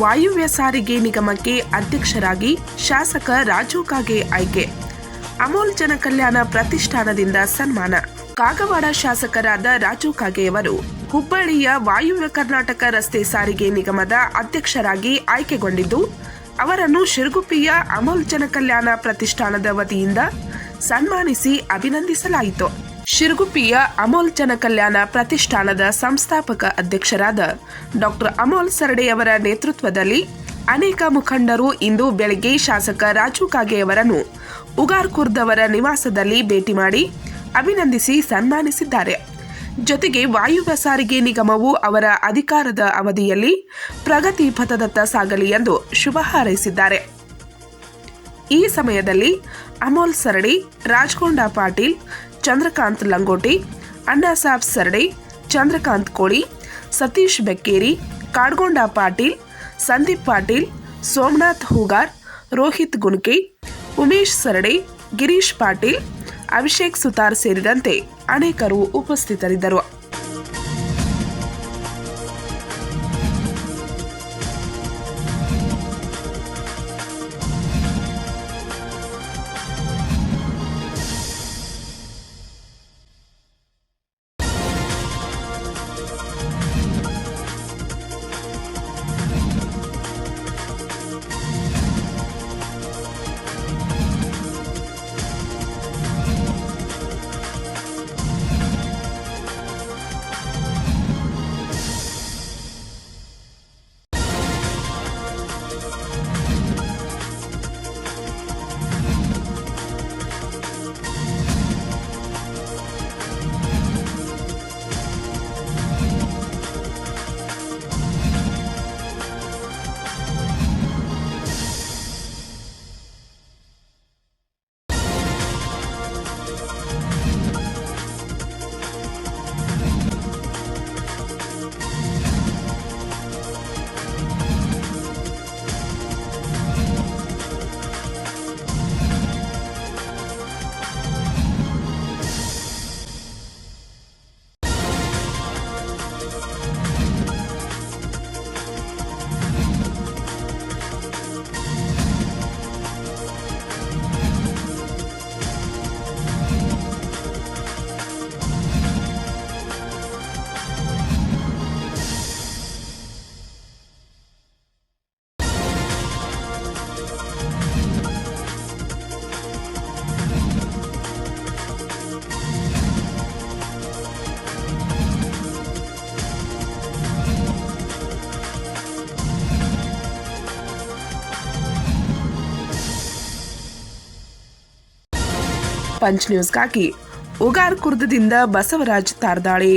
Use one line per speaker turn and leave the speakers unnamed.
ವಾಯುವ್ಯ ಸಾರಿಗೆ ನಿಗಮಕ್ಕೆ ಅಧ್ಯಕ್ಷರಾಗಿ ಶಾಸಕ ರಾಜು ಕಾಗೆ ಆಯ್ಕೆ. ಅಮೋಲ್ ಜನಕಲ್ಯಾಣ ಪ್ರತಿಷ್ಠಾನದಿಂದ ಸನ್ಮಾನ. ಕಾಗವಾಡ ಶಾಸಕರಾದ ರಾಜು ಕಾಗೆಯವರು ಹುಬ್ಬಳ್ಳಿಯ ವಾಯುವ್ಯ ಕರ್ನಾಟಕ ರಸ್ತೆ ಸಾರಿಗೆ ನಿಗಮದ ಅಧ್ಯಕ್ಷರಾಗಿ ಆಯ್ಕೆಗೊಂಡಿದ್ದು, ಅವರನ್ನು ಶಿರಗುಪ್ಪಿಯ ಅಮೋಲ್ ಜನಕಲ್ಯಾಣ ಪ್ರತಿಷ್ಠಾನದ ವತಿಯಿಂದ ಸನ್ಮಾನಿಸಿ ಅಭಿನಂದಿಸಲಾಯಿತು. ಶಿರಗುಪ್ಪಿಯ ಅಮೋಲ್ ಜನಕಲ್ಯಾಣ ಪ್ರತಿಷ್ಠಾನದ ಸಂಸ್ಥಾಪಕ ಅಧ್ಯಕ್ಷರಾದ ಡಾಕ್ಟರ್ ಅಮೋಲ್ ಸರಡೆಯವರ ನೇತೃತ್ವದಲ್ಲಿ ಅನೇಕ ಮುಖಂಡರು ಇಂದು ಬೆಳಗ್ಗೆ ಶಾಸಕ ರಾಜು ಕಾಗೆಯವರನ್ನು ಅವರ ನಿವಾಸದಲ್ಲಿ ಭೇಟಿ ಮಾಡಿ ಅಭಿನಂದಿಸಿ ಸನ್ಮಾನಿಸಿದ್ದಾರೆ. ಜೊತೆಗೆ ವಾಯುವ್ಯ ಸಾರಿಗೆ ನಿಗಮವು ಅವರ ಅಧಿಕಾರದ ಅವಧಿಯಲ್ಲಿ ಪ್ರಗತಿ ಪಥದತ್ತ ಸಾಗಲಿ ಎಂದು ಶುಭ ಹಾರೈಸಿದ್ದಾರೆ. ಈ ಸಮಯದಲ್ಲಿ ಅಮೋಲ್ ಸರಡಿ ರಾಜ್ಕೊಂಡ ಪಾಟೀಲ್ ಚಂದ್ರಕಾಂತ್ ಲಂಗೋಟಿ ಅಣ್ಣಾಸಾಬ್ ಸರಡಿ, ಚಂದ್ರಕಾಂತ್ ಕೋಳಿ, ಸತೀಶ್ ಬೆಕ್ಕೇರಿ, ಕಾಡ್ಗೊಂಡ ಪಾಟೀಲ್, ಸಂದೀಪ್ ಪಾಟೀಲ್, ಸೋಮನಾಥ್ ಹೂಗಾರ್, ರೋಹಿತ್ ಗುಣಕಿ ಉಮೇಶ್ ಸರಡೆ, ಗಿರೀಶ್ ಪಾಟೀಲ್, ಅಭಿಷೇಕ್ ಸುತಾರ್ ಸೇರಿದಂತೆ ಅನೇಕರು ಉಪಸ್ಥಿತರಿದ್ದರು. ಪಂಚ್ ನ್ಯೂಸ್ಗಾಗಿ ಉಗಾರ್ ಕುರ್ದದಿಂದ ಬಸವರಾಜ್ ತಾರ್ದಾಳಿ.